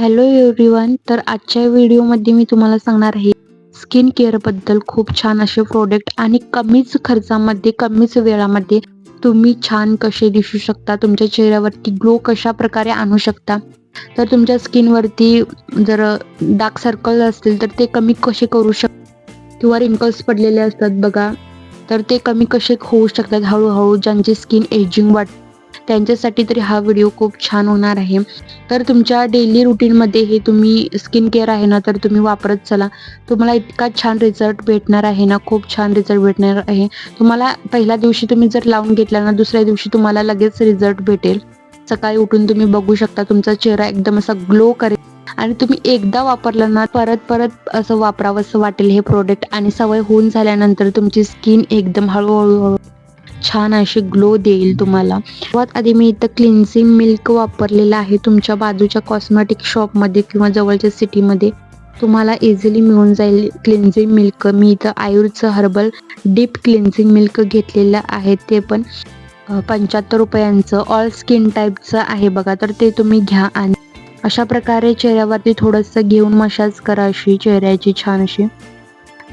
Hello everyone तर आजच्या व्हिडिओमध्ये मी तुम्हाला सांगणार आहे स्किन केअरबद्दल खूप छान असे प्रोडक्ट आणि कमीच खर्चामध्ये कमीच वेळामध्ये तुम्ही छान कसे दिसू शकता तुमच्या चेहऱ्यावरती ग्लो कशा प्रकारे आणू शकता. तर तुमच्या स्किनवरती जर डार्क सर्कल असतील तर ते कमी कसे करू शक किंवा रिंकल्स पडलेले असतात बघा तर ते कमी कसे होऊ शकतात हळूहळू ज्यांची स्किन एजिंग वाटते त्यांच्यासाठी तरी हा व्हिडिओ खूप छान होणार आहे. तर तुमच्या डेली रुटीनमध्ये हे तुम्ही स्किन केअर आहे ना तर तुम्ही वापरत चला. तुम्हाला इतका छान रिझल्ट भेटणार आहे ना खूप छान रिझल्ट भेटणार आहे. तुम्हाला पहिल्या दिवशी तुम्ही जर लावून घेतला ना दुसऱ्या दिवशी तुम्हाला लगेच रिझल्ट भेटेल. सकाळी उठून तुम्ही बघू शकता तुमचा चेहरा एकदम असा ग्लो करेल. आणि तुम्ही एकदा वापरलं ना परत परत असं वापरावं असं वाटेल हे प्रोडक्ट आणि सवय होऊन झाल्यानंतर तुमची स्किन एकदम हळूहळू हळू छान अशी ग्लो देईल तुम्हाला. सर्वात आधी मी इथं क्लिन्झिंग मिल्क वापरलेलं आहे तुमच्या बाजूच्या कॉस्मेटिक शॉपमध्ये किंवा जवळच्या सिटीमध्ये तुम्हाला इझिली मिळून जाईल क्लिन्झिंग मिल्क मी इथं आयुर्चं हर्बल डीप क्लिन्झिंग मिल्क घेतलेलं आहे ते पण पंच्याहत्तर रुपयांचं. ऑल स्किन टाईपचं आहे बघा तर ते तुम्ही घ्या आणि अशा प्रकारे चेहऱ्यावरती थोडंसं घेऊन मशाज करा अशी चेहऱ्याची छान अशी.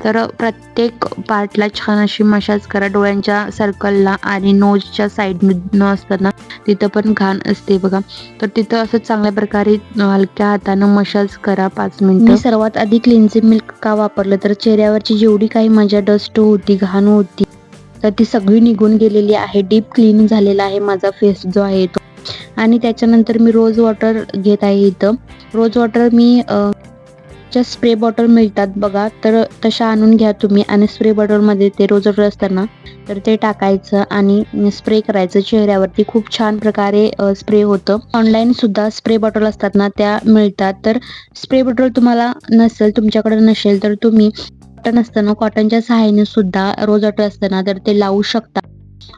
तर प्रत्येक पार्टला छान अशी मशाज करा. डोळ्यांच्या सर्कलला आणि नोजच्या साईडनं असताना तिथं पण घाण असते बघा. तर तिथं असं चांगल्या प्रकारे हलक्या हातानं मशाज करा पाच मिनिटं. मी सर्वात आधी क्लिन्झिंग मिल्क का वापरलं? तर चेहऱ्यावरची जेवढी काही माझ्या डस्ट होती घाण होती तर ती सगळी निघून गेलेली आहे. डीप क्लीन झालेला आहे माझा फेस जो आहे तो. आणि त्याच्यानंतर मी रोज वॉटर घेत आहे इथं. रोज वॉटर मी ज्या स्प्रे बॉटल मिळतात बघा. तर तशा आणून घ्या तुम्ही आणि स्प्रे बॉटलमध्ये ते रोज असताना तर ते टाकायचं आणि स्प्रे करायचं. चेहऱ्यावरती खूप छान प्रकारे स्प्रे होतं. ऑनलाईन सुद्धा स्प्रे बॉटल असतात ना त्या मिळतात. तर स्प्रे बॉटल तुम्हाला नसेल तुमच्याकडे नसेल तर तुम्ही कॉटन असताना कॉटनच्या सहाय्याने सुद्धा रोज वॉटर असताना तर ते लावू शकता.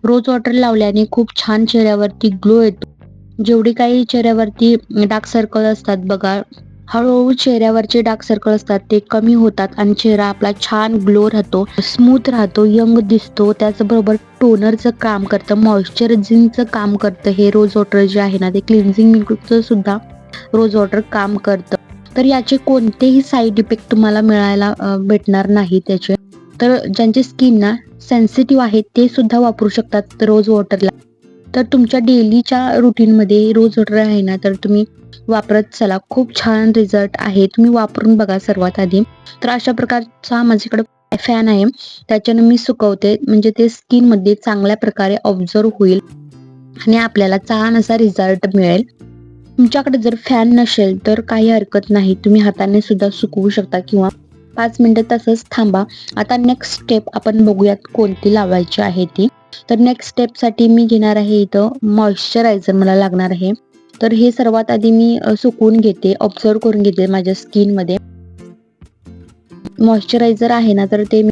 रोज वॉटर लावल्याने खूप छान चेहऱ्यावरती ग्लो येतो. जेवढी काही चेहऱ्यावरती डार्क सर्कल असतात बघा हळूहळू चेहऱ्यावरचे डार्क सर्कल असतात ते कमी होतात आणि चेहरा आपला छान ग्लो राहतो स्मूथ राहतो यंग दिसतो त्याचबरोबर टोनरचं काम करतं मॉइश्चरायझिंगचं काम करतं हे रोज वॉटर जे आहे ना ते क्लिन्झिंग मिल्कचं सुद्धा रोज वॉटर काम करतं. तर याचे कोणतेही साईड इफेक्ट तुम्हाला मिळायला भेटणार नाही त्याचे. तर ज्यांची स्किन ना सेन्सिटिव्ह आहे ते सुद्धा वापरू शकतात रोज वॉटरला तर तुमच्या डेलीच्या रुटीनमध्ये रोज वॉटर आहे ना तर तुम्ही वापरत चला. खूप छान रिझल्ट आहे. तुम्ही वापरून बघा सर्वात आधी. तर अशा प्रकारचा माझ्याकडे फॅन आहे. त्याच्यानं मी सुकवते. म्हणजे ते स्किनमध्ये चांगल्या प्रकारे ऑब्झर्व होईल. आणि आपल्याला छान असा रिझल्ट मिळेल. तुमच्याकडे जर फॅन नसेल तर काही हरकत नाही. तुम्ही हाताने सुद्धा सुकवू शकता किंवा पाच मिनिटं तसंच थांबा. आता नेक्स्ट स्टेप आपण बघूयात कोणती लावायची आहे ती. तर नेक्स्ट स्टेपसाठी मी घेणार आहे इथं मॉइश्चरायझर मला लागणार आहे. तर हे सर्वात आधी मी सुकून घेते ऑब्झर्व करून घेते माझ्या स्किनमध्ये मॉइश्चरायझर आहे ना तर ते मी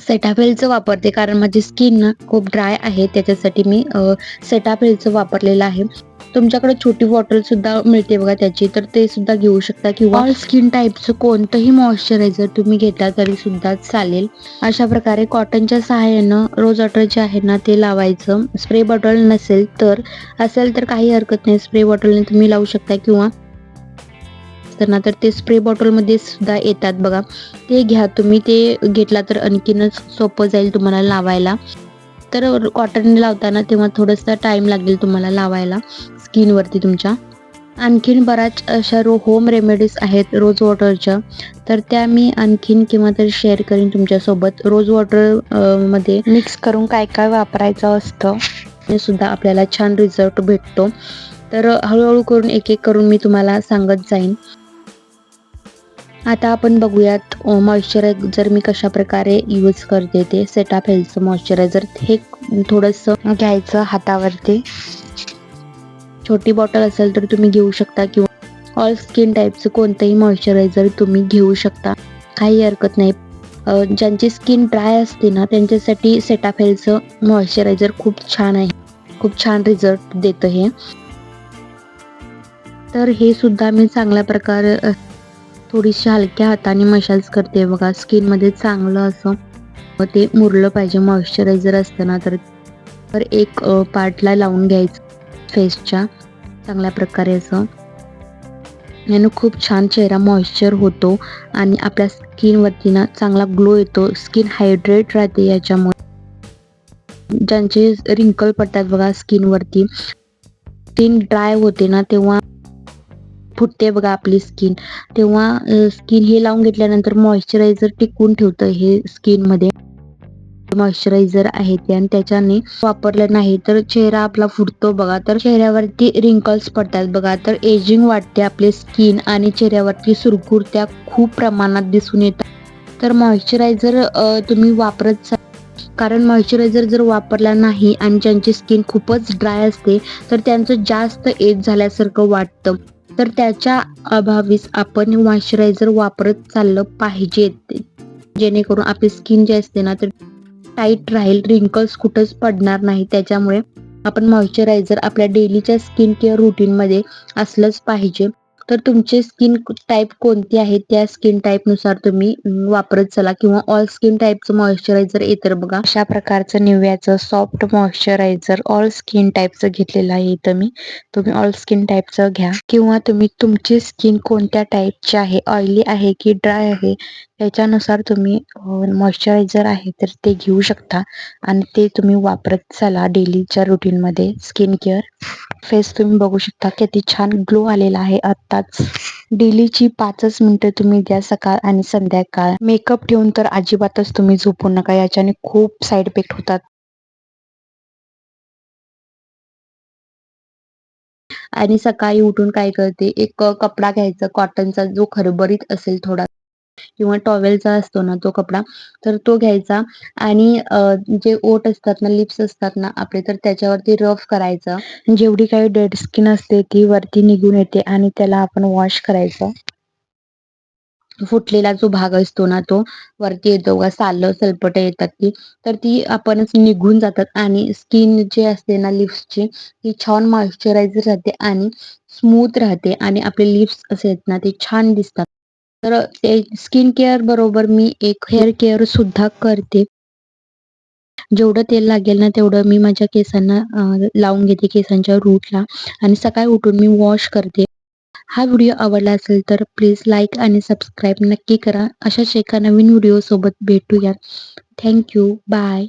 सेटाफेलचं वापरते कारण माझी स्किन ना खूप ड्राय आहे त्याच्यासाठी मी सेटाफेलचं वापरलेलं आहे. तुमच्याकडे छोटी बॉटल सुद्धा मिळते बघा त्याची तर ते सुद्धा घेऊ शकता किंवा स्किन टाईपचं कोणतंही मॉइश्चरायझर तुम्ही घेता तरी सुद्धा चालेल. अशा प्रकारे कॉटनच्या सहाय्यानं रोज वॉटर जे आहे ना ते लावायचं. स्प्रे बॉटल नसेल तर असेल तर काही हरकत नाही. स्प्रे बॉटलने तुम्ही लावू शकता किंवा ना तर ते स्प्रे बॉटलमध्ये सुद्धा येतात बघा. ते घ्या तुम्ही. ते घेतला तर आणखीनच सोपं जाईल तुम्हाला लावायला. तर कॉटन लावताना तेव्हा थोडंसं टाइम लागेल तुम्हाला लावायला स्किनवरती तुमच्या. आणखीन बऱ्याच अशा रो होम रेमेडीज आहेत रोज वॉटरच्या तर त्या मी आणखीन किंवा तरी शेअर करीन तुमच्यासोबत. रोज वॉटरमध्ये मिक्स करून काय काय वापरायचं असतं? हे सुद्धा आपल्याला छान रिझल्ट भेटतो. तर हळूहळू करून एक एक करून मी तुम्हाला सांगत जाईन. आता आपण बघूयात मॉइश्चरायझर मी कशा प्रकारे यूज करते ते सेटाफेलचं मॉइश्चरायझर हे थोडंसं घ्यायचं हातावरती. छोटी बॉटल असेल तर तुम्ही घेऊ शकता किंवा ऑल स्किन टाईपचं कोणतंही मॉइश्चरायझर तुम्ही घेऊ शकता. काही हरकत नाही. ज्यांची स्किन ड्राय असते ना त्यांच्यासाठी सेटाफेलचं मॉइश्चरायझर खूप छान आहे. खूप छान रिझल्ट देतं हे. तर हे सुद्धा मी चांगल्या प्रकारे थोडीशी हलक्या हाताने मशाज करते. बघा स्किनमध्ये चांगलं असं ते मुरलं पाहिजे मॉइश्चरायझर असतं ना तर तर एक पार्टला लावून घ्यायचं फेसच्या चांगल्या प्रकारे असं. यानं खूप छान चेहरा मॉइश्चर होतो आणि आपल्या स्किनवरती ना चांगला ग्लो येतो. स्किन हायड्रेट राहते याच्यामुळे. ज्यांचे रिंकल पडतात बघा स्किनवरती स्किन ड्राय होते ना तेव्हा फुटते बघा आपली स्किन तेव्हा स्किन हे लावून घेतल्यानंतर मॉइश्चरायझर टिकून ठेवतं हे स्किनमध्ये मॉइश्चरायझर आहे ते आणि त्याच्याने वापरलं नाही तर चेहरा आपला फुटतो बघा. तर चेहऱ्यावरती रिंकल्स पडतात बघा. तर एजिंग वाटते आपले स्किन आणि चेहऱ्यावरती सुरकुरत्या खूप प्रमाणात दिसून येतात. तर मॉइश्चरायझर तुम्ही वापरत कारण मॉइश्चरायझर जर वापरला नाही आणि ज्यांची स्किन खूपच ड्राय असते तर त्यांचं जास्त एज झाल्यासारखं वाटतं. तर त्याच्या अभावीच आपण मॉइश्चरायझर वापरत चाललं पाहिजे. जेणेकरून आपली स्किन जी असते ना तर टाईट राहील रिंकल्स कुठंच पडणार नाही. त्याच्यामुळे आपण मॉइश्चरायझर आपल्या डेलीच्या स्किन केअर रुटीनमध्ये असलंच पाहिजे. तर तुमचे स्किन टाईप कोणती आहे त्या स्किन टाईपनुसार तुम्ही वापरत चला किंवा ऑल स्किन टाईपचं मॉइश्चरायझर येतं बघा. अशा प्रकारचं निव्याचं सॉफ्ट मॉइश्चरायझर ऑल स्किन टाईपचं घेतलेलं आहे इथं मी. तुम्ही ऑल स्किन टाईपचं घ्या. किंवा तुम्ही तुमची स्किन कोणत्या टाईपची आहे? ऑइली आहे की ड्राय आहे? याच्यानुसार तुम्ही मॉइश्चरायझर आहे तर ते घेऊ शकता. आणि ते तुम्ही वापरत चला डेलीच्या रुटीनमध्ये स्किन केअर फेस तुम्ही बघू शकता किती छान ग्लो आलेला आहे. आत्ताच डेलीची पाचच मिनिटं तुम्ही द्या सकाळ आणि संध्याकाळ. मेकअप ठेवून तर अजिबातच तुम्ही झोपू नका. याच्याने खूप साईड इफेक्ट होतात. आणि सकाळी उठून काय करते? एक कपडा घ्यायचा कॉटनचा जो खरबरीत असेल थोडा. किंवा टॉवेलचा असतो ना तो कपडा तर तो घ्यायचा. आणि जे ओट असतात ना लिप्स असतात ना आपले तर त्याच्यावरती रफ करायचं. जेवढी काही डेड स्किन असते ती वरती निघून येते आणि त्याला आपण वॉश करायचं. फुटलेला जो भाग असतो ना तो वरती येतो. का साल सलपट येतात ती. तर ती आपणच निघून जातात आणि स्किन जे असते ना लिप्सची ती छान मॉइश्चरायझर राहते आणि स्मूथ राहते आणि आपले लिप्स असे आहेत ना ते छान दिसतात. तर ते स्किन केअर बरोबर मी एक हेअर केअर सुद्धा करते. जेवढं तेल लागेल ना तेवढं मी माझ्या केसांना लावून घेते केसांच्या रूटला आणि सकाळी उठून मी वॉश करते. हा व्हिडिओ आवडला असेल तर प्लीज लाईक आणि सबस्क्राईब नक्की करा. अशाच एका नवीन व्हिडिओ सोबत भेटूया थँक्यू बाय